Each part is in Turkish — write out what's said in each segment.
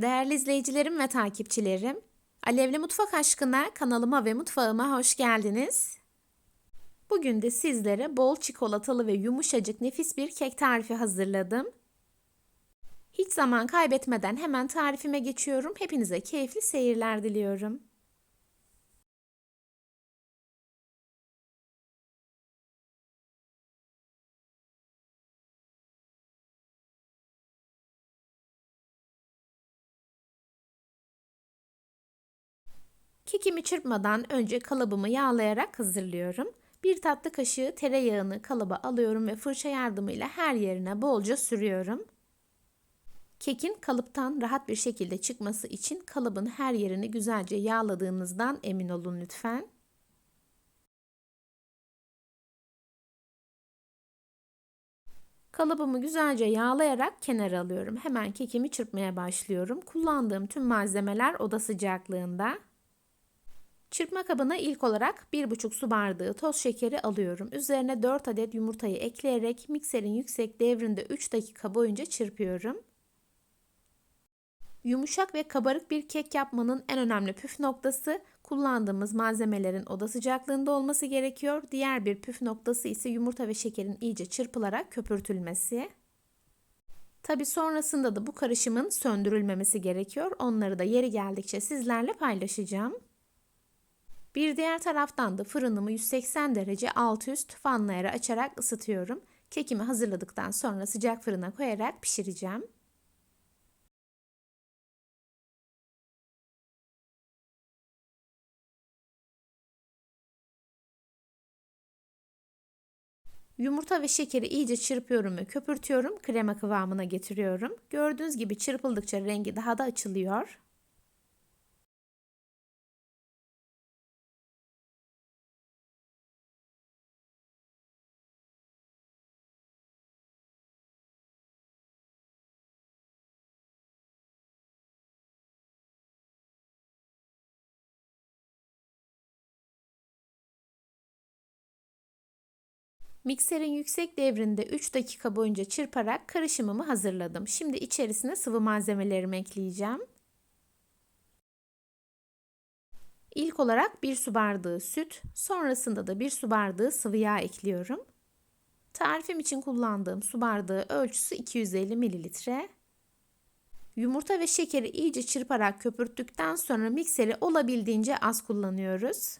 Değerli izleyicilerim ve takipçilerim, Alevli Mutfak Aşkına kanalıma ve mutfağıma hoş geldiniz. Bugün de sizlere bol çikolatalı ve yumuşacık nefis bir kek tarifi hazırladım. Hiç zaman kaybetmeden hemen tarifime geçiyorum. Hepinize keyifli seyirler diliyorum. Kekimi çırpmadan önce kalıbımı yağlayarak hazırlıyorum. Bir tatlı kaşığı tereyağını kalıba alıyorum ve fırça yardımıyla her yerine bolca sürüyorum. Kekin kalıptan rahat bir şekilde çıkması için kalıbın her yerini güzelce yağladığınızdan emin olun lütfen. Kalıbımı güzelce yağlayarak kenara alıyorum. Hemen kekimi çırpmaya başlıyorum. Kullandığım tüm malzemeler oda sıcaklığında. Çırpma kabına ilk olarak 1,5 su bardağı toz şekeri alıyorum. Üzerine 4 adet yumurtayı ekleyerek mikserin yüksek devrinde 3 dakika boyunca çırpıyorum. Yumuşak ve kabarık bir kek yapmanın en önemli püf noktası kullandığımız malzemelerin oda sıcaklığında olması gerekiyor. Diğer bir püf noktası ise yumurta ve şekerin iyice çırpılarak köpürtülmesi. Tabi sonrasında da bu karışımın söndürülmemesi gerekiyor. Onları da yeri geldikçe sizlerle paylaşacağım. Bir diğer taraftan da fırınımı 180 derece alt üst fanlı açarak ısıtıyorum. Kekimi hazırladıktan sonra sıcak fırına koyarak pişireceğim. Yumurta ve şekeri iyice çırpıyorum ve köpürtüyorum. Krema kıvamına getiriyorum. Gördüğünüz gibi çırpıldıkça rengi daha da açılıyor. Mikserin yüksek devrinde 3 dakika boyunca çırparak karışımımı hazırladım. Şimdi içerisine sıvı malzemelerimi ekleyeceğim. İlk olarak 1 su bardağı süt, sonrasında da 1 su bardağı sıvı yağ ekliyorum. Tarifim için kullandığım su bardağı ölçüsü 250 mililitre. Yumurta ve şekeri iyice çırparak köpürttükten sonra mikseri olabildiğince az kullanıyoruz.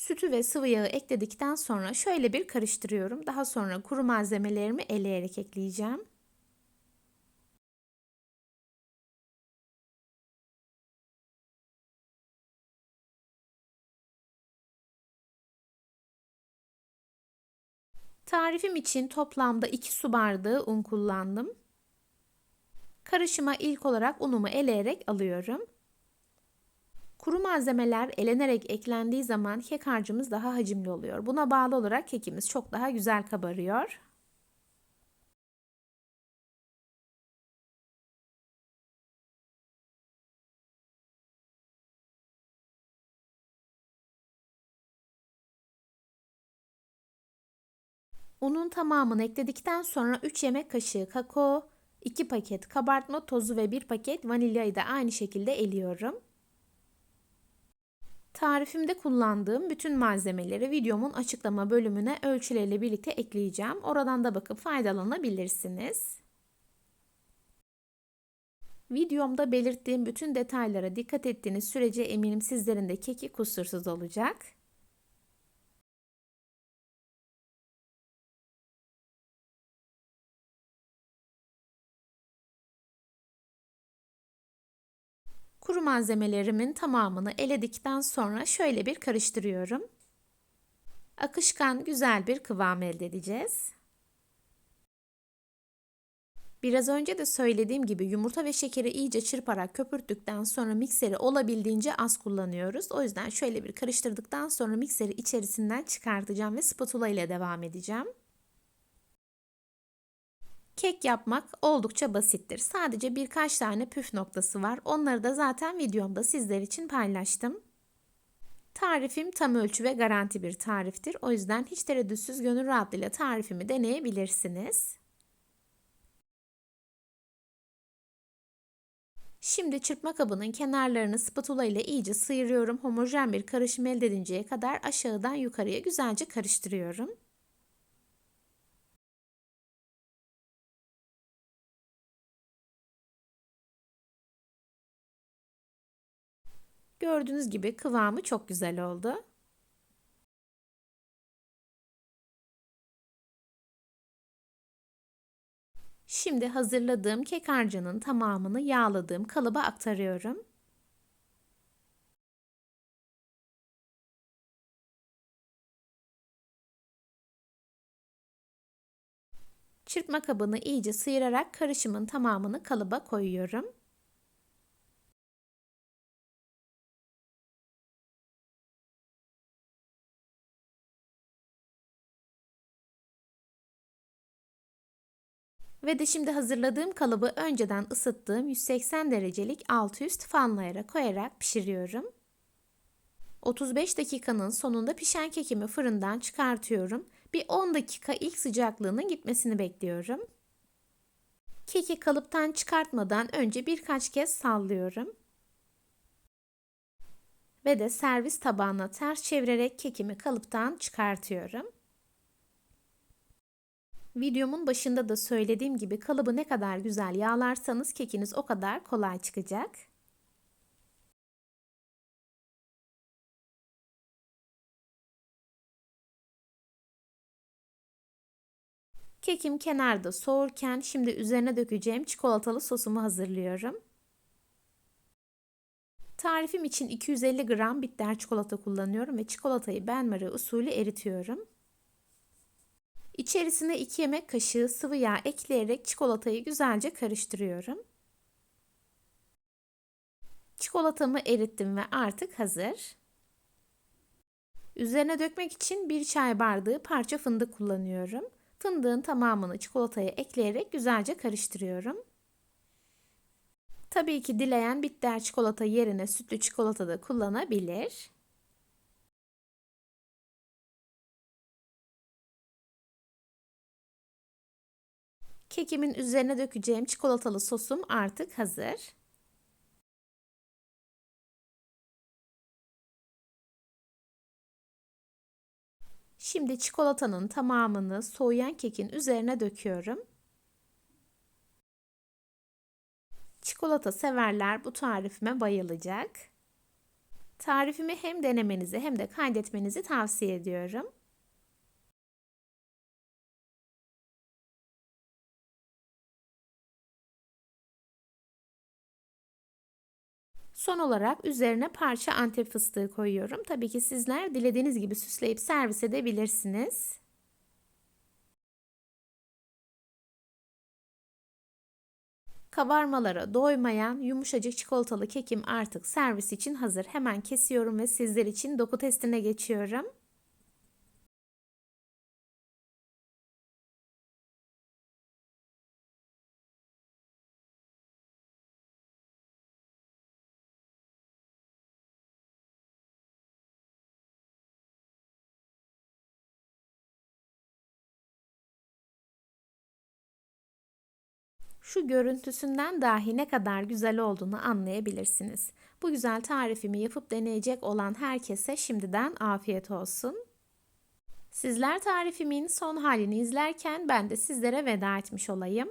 Sütü ve sıvı yağı ekledikten sonra şöyle bir karıştırıyorum. Daha sonra kuru malzemelerimi eleyerek ekleyeceğim. Tarifim için toplamda 2 su bardağı un kullandım. Karışıma ilk olarak unumu eleyerek alıyorum. Kuru malzemeler elenerek eklendiği zaman kek harcımız daha hacimli oluyor. Buna bağlı olarak kekimiz çok daha güzel kabarıyor. Unun tamamını ekledikten sonra 3 yemek kaşığı kakao, 2 paket kabartma tozu ve 1 paket vanilyayı da aynı şekilde eliyorum. Tarifimde kullandığım bütün malzemeleri videomun açıklama bölümüne ölçüleriyle birlikte ekleyeceğim. Oradan da bakıp faydalanabilirsiniz. Videomda belirttiğim bütün detaylara dikkat ettiğiniz sürece eminim sizlerin de keki kusursuz olacak. Kuru malzemelerimin tamamını eledikten sonra şöyle bir karıştırıyorum. Akışkan güzel bir kıvam elde edeceğiz. Biraz önce de söylediğim gibi yumurta ve şekeri iyice çırparak köpürttükten sonra mikseri olabildiğince az kullanıyoruz. O yüzden şöyle bir karıştırdıktan sonra mikseri içerisinden çıkartacağım ve spatula ile devam edeceğim. Kek yapmak oldukça basittir. Sadece birkaç tane püf noktası var. Onları da zaten videomda sizler için paylaştım. Tarifim tam ölçü ve garanti bir tariftir. O yüzden hiç tereddütsüz gönül rahatlığıyla tarifimi deneyebilirsiniz. Şimdi çırpma kabının kenarlarını spatula ile iyice sıyırıyorum. Homojen bir karışım elde edinceye kadar aşağıdan yukarıya güzelce karıştırıyorum. Gördüğünüz gibi kıvamı çok güzel oldu. Şimdi hazırladığım kek harcının tamamını yağladığım kalıba aktarıyorum. Çırpma kabını iyice sıyırarak karışımın tamamını kalıba koyuyorum. Ve de şimdi hazırladığım kalıbı önceden ısıttığım 180 derecelik alt üst fanlayara koyarak pişiriyorum. 35 dakikanın sonunda pişen kekimi fırından çıkartıyorum. Bir 10 dakika ilk sıcaklığının gitmesini bekliyorum. Keki kalıptan çıkartmadan önce birkaç kez sallıyorum. Ve de servis tabağına ters çevirerek kekimi kalıptan çıkartıyorum. Videomun başında da söylediğim gibi kalıbı ne kadar güzel yağlarsanız kekiniz o kadar kolay çıkacak. Kekim kenarda soğurken şimdi üzerine dökeceğim çikolatalı sosumu hazırlıyorum. Tarifim için 250 gram bitter çikolata kullanıyorum ve çikolatayı benmari usulü eritiyorum. İçerisine 2 yemek kaşığı sıvı yağ ekleyerek çikolatayı güzelce karıştırıyorum. Çikolatamı erittim ve artık hazır. Üzerine dökmek için bir çay bardağı parça fındık kullanıyorum. Fındığın tamamını çikolataya ekleyerek güzelce karıştırıyorum. Tabii ki dileyen bitter çikolata yerine sütlü çikolata da kullanabilir. Kekimin üzerine dökeceğim çikolatalı sosum artık hazır. Şimdi çikolatanın tamamını soğuyan kekin üzerine döküyorum. Çikolata severler bu tarifime bayılacak. Tarifimi hem denemenizi hem de kaydetmenizi tavsiye ediyorum. Son olarak üzerine parça antep fıstığı koyuyorum. Tabii ki sizler dilediğiniz gibi süsleyip servis edebilirsiniz. Kabarmalara doymayan yumuşacık çikolatalı kekim artık servis için hazır. Hemen kesiyorum ve sizler için doku testine geçiyorum. Şu görüntüsünden dahi ne kadar güzel olduğunu anlayabilirsiniz. Bu güzel tarifimi yapıp deneyecek olan herkese şimdiden afiyet olsun. Sizler tarifimin son halini izlerken ben de sizlere veda etmiş olayım.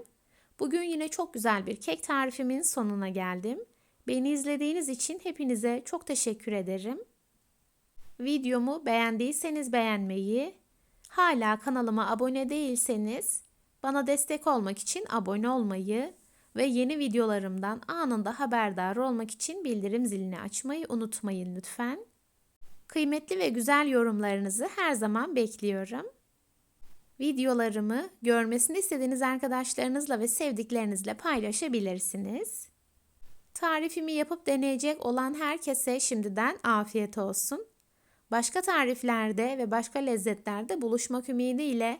Bugün yine çok güzel bir kek tarifimin sonuna geldim. Beni izlediğiniz için hepinize çok teşekkür ederim. Videomu beğendiyseniz beğenmeyi, hala kanalıma abone değilseniz bana destek olmak için abone olmayı ve yeni videolarımdan anında haberdar olmak için bildirim zilini açmayı unutmayın lütfen. Kıymetli ve güzel yorumlarınızı her zaman bekliyorum. Videolarımı görmesini istediğiniz arkadaşlarınızla ve sevdiklerinizle paylaşabilirsiniz. Tarifimi yapıp deneyecek olan herkese şimdiden afiyet olsun. Başka tariflerde ve başka lezzetlerde buluşmak ümidiyle